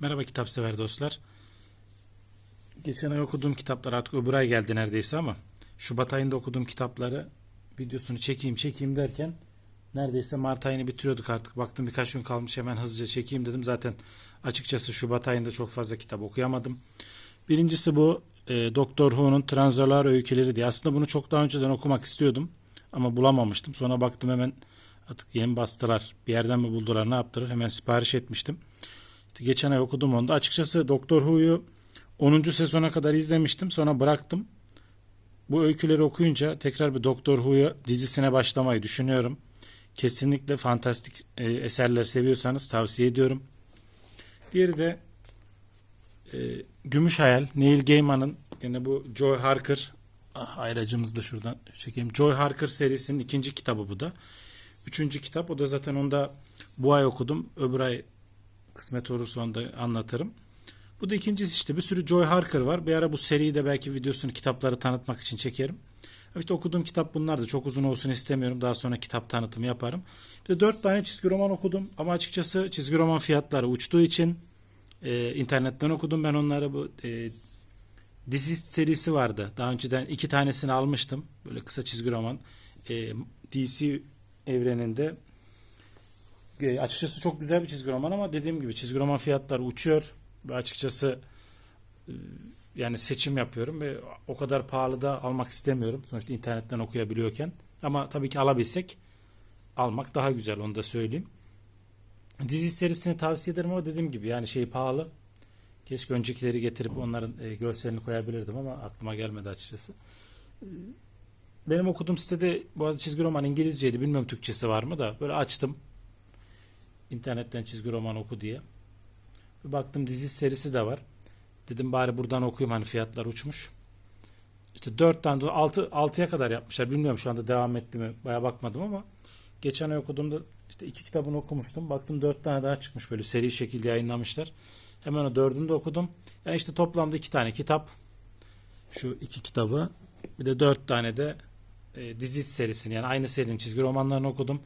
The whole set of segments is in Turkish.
Merhaba kitap sever dostlar. Geçen ay okuduğum kitaplar artık öbür ay geldi neredeyse ama Şubat ayında okuduğum kitapları videosunu çekeyim çekeyim derken neredeyse Mart ayını bitiriyorduk artık. Baktım birkaç gün kalmış hemen hızlıca çekeyim dedim. Zaten açıkçası Şubat ayında çok fazla kitap okuyamadım. Birincisi bu e, Doktor Who'nun Translator öyküleri diye. Aslında bunu çok daha önceden okumak istiyordum ama bulamamıştım. Sonra baktım hemen artık yeni bastılar. Bir yerden mi buldular ne yaptılar hemen sipariş etmiştim. Geçen ay okudum onu da. Açıkçası Doktor Who'yu 10. sezona kadar izlemiştim. Sonra bıraktım. Bu öyküleri okuyunca tekrar bir Doktor Who'yu dizisine başlamayı düşünüyorum. Kesinlikle fantastik e, eserler seviyorsanız tavsiye ediyorum. Diğeri de e, Gümüş Hayal, Neil Gaiman'ın yine bu Joy Harker ah, ayracımızı da şuradan çekeyim. Joy Harker serisinin ikinci kitabı bu da. Üçüncü kitap. O da zaten onda bu ay okudum. Öbür ay kısmet olursa onu da anlatırım. Bu da ikincisi işte bir sürü Joy Harker var. Bir ara bu seriyi de belki videosunu kitapları tanıtmak için çekerim. İşte okuduğum kitap bunlar da çok uzun olsun istemiyorum. Daha sonra kitap tanıtımı yaparım. Bir de dört tane çizgi roman okudum. Ama açıkçası çizgi roman fiyatları uçtuğu için e, internetten okudum. Ben onları bu e, dizi serisi vardı. Daha önceden iki tanesini almıştım. Böyle kısa çizgi roman. E, DC evreninde e, açıkçası çok güzel bir çizgi roman ama dediğim gibi çizgi roman fiyatları uçuyor ve açıkçası e, yani seçim yapıyorum ve o kadar pahalı da almak istemiyorum. Sonuçta internetten okuyabiliyorken. Ama tabii ki alabilsek almak daha güzel onu da söyleyeyim. Dizi serisini tavsiye ederim ama dediğim gibi yani şey pahalı. Keşke öncekileri getirip onların e, görselini koyabilirdim ama aklıma gelmedi açıkçası. E, Benim okuduğum sitede bu arada çizgi roman İngilizceydi. Bilmiyorum Türkçesi var mı da böyle açtım. İnternetten çizgi roman oku diye. Bir baktım dizi serisi de var. Dedim bari buradan okuyayım hani fiyatlar uçmuş. İşte 4 tane de 6 6'ya kadar yapmışlar. Bilmiyorum şu anda devam etti mi. Baya bakmadım ama geçen ay okuduğumda işte iki kitabını okumuştum. Baktım 4 tane daha çıkmış böyle seri şekilde yayınlamışlar. Hemen o dördünü de okudum. Yani işte toplamda iki tane kitap. Şu iki kitabı. Bir de dört tane de e, dizi serisini yani aynı serinin çizgi romanlarını okudum.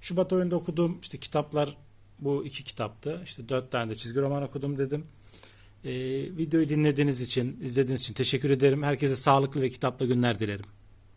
Şubat ayında okuduğum işte kitaplar bu iki kitaptı. İşte dört tane de çizgi roman okudum dedim. Ee, videoyu dinlediğiniz için, izlediğiniz için teşekkür ederim. Herkese sağlıklı ve kitaplı günler dilerim.